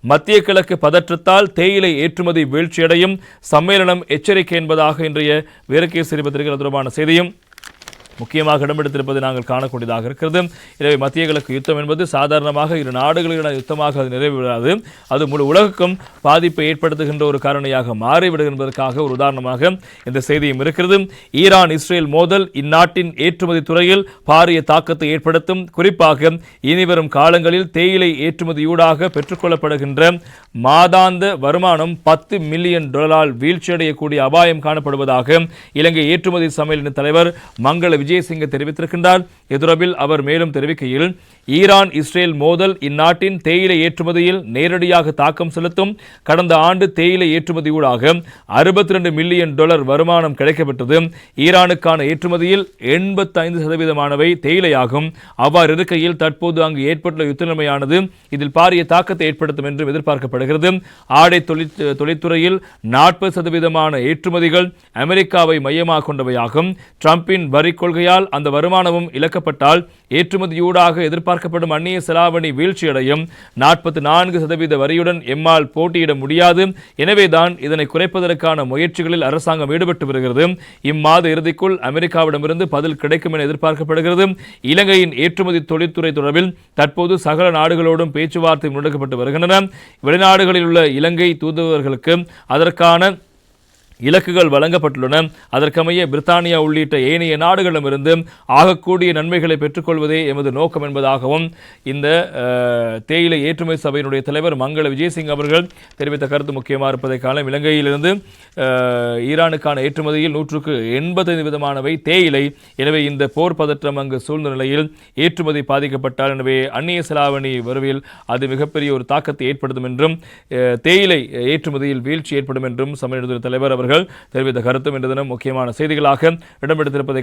மத்திய கிழக்கு பதற்றத்தால் தேயிலை ஏற்றுமதி வீழ்ச்சியடையும். சம்மேளனம் எச்சரிக்கை என்பதாக இன்றைய வீரகேசரி பத்திரிகை தொடர்பான செய்தியும் முக்கியமாக இடம்பெடுத்திருப்பதை நாங்கள் காணக்கூடியதாக இருக்கிறது. எனவே மத்திய கிழக்கு யுத்தம் என்பது சாதாரணமாக இரு நாடுகளிடம் யுத்தமாக அது நிறைவேறாது அது முழு உலகுக்கும் பாதிப்பை ஏற்படுத்துகின்ற ஒரு காரணியாக மாறிவிடும் என்பதற்காக ஒரு உதாரணமாக இந்த செய்தியும் இருக்கிறது. ஈரான் இஸ்ரேல் மோதல் இந்நாட்டின் ஏற்றுமதி துறையில் பாரிய தாக்கத்தை ஏற்படுத்தும். குறிப்பாக இனிவரும் காலங்களில் தேயிலை ஏற்றுமதியூடாக பெற்றுக்கொள்ளப்படுகின்ற மாதாந்த வருமானம் பத்து மில்லியன் டாலரால் வீழ்ச்சியடையக்கூடிய அபாயம் காணப்படுவதாக இலங்கை ஏற்றுமதி சமையலின் தலைவர் மங்கள விஜயசிங்க தெரிவித்திருக்கின்றார். எதிரபில் அவர் மேலும் தெரிவிக்கையில் ஈரான் இஸ்ரேல் மோதல் இந்நாட்டின் தேயிலை ஏற்றுமதியில் நேரடியாக தாக்கம் செலுத்தும். கடந்த ஆண்டு தேயிலை ஏற்றுமதியூடாக அறுபத்தி ரெண்டு மில்லியன் டாலர் வருமானம் கிடைக்கப்பட்டது. ஈரானுக்கான ஏற்றுமதியில் எண்பத்தைந்து சதவீதமானவை தேயிலையாகும். அவ்வாறு இருக்கையில் தற்போது அங்கு ஏற்பட்டுள்ள யுத்த நிலைமையானது இதில் பாரிய தாக்கத்தை ஏற்படுத்தும் என்றும் எதிர்பார்க்கப்படுகிறது. ஆடை தொழிற் தொழில்துறையில் நாற்பது சதவீதமான ஏற்றுமதிகள் அமெரிக்காவை மையமாக கொண்டவையாகும். ட்ரம்பின் வரி கொள்கை கொள்கையால் அந்த வருமானமும் இழக்கப்பட்டால் ஏற்றுமதியூடாக எதிர்பார்க்கப்படும் அந்நிய செலாவணி வீழ்ச்சியடையும். நாற்பத்தி நான்கு சதவீத வரியுடன் எம்மால் போட்டியிட முடியாது. எனவேதான் இதனை குறைப்பதற்கான முயற்சிகளில் அரசாங்கம் ஈடுபட்டு வருகிறது. இம்மாத இறுதிக்குள் அமெரிக்காவிடமிருந்து பதில் கிடைக்கும் என எதிர்பார்க்கப்படுகிறது. இலங்கையின் ஏற்றுமதி தொழில்துறை தொடர்பில் தற்போது சகல நாடுகளோடும் பேச்சுவார்த்தை முன்னெடுக்கப்பட்டு வருகின்றன. வெளிநாடுகளில் உள்ள இலங்கை தூதுவர்களுக்கு அதற்கான இலக்குகள் வழங்கப்பட்டுள்ளன. அதற்கமைய பிரித்தானியா உள்ளிட்ட ஏனைய நாடுகளிடமிருந்து ஆகக்கூடிய நன்மைகளை பெற்றுக்கொள்வதே எமது நோக்கம் என்பதாகவும் இந்த தேயிலை ஏற்றுமதி சபையினுடைய தலைவர் மங்கள விஜயசிங் அவர்கள் தெரிவித்த கருத்து முக்கியமாக இருப்பதை காலம் இலங்கையிலிருந்து ஈரானுக்கான ஏற்றுமதியில் நூற்றுக்கு எண்பத்தைந்து விதமானவை தேயிலை. எனவே இந்த போர் பதற்றம் அங்கு சூழ்ந்த நிலையில் ஏற்றுமதி பாதிக்கப்பட்டால் எனவே அந்நிய செலாவணி வருவில் அது மிகப்பெரிய ஒரு தாக்கத்தை ஏற்படுத்தும் என்றும் தேயிலை ஏற்றுமதியில் வீழ்ச்சி ஏற்படும் என்றும் சமய தலைவர் அவர்கள் தெரிவித்த கருத்தும் இன்று தினம் முக்கியமான செய்திகளாக இடம்பெடுத்திருப்பதை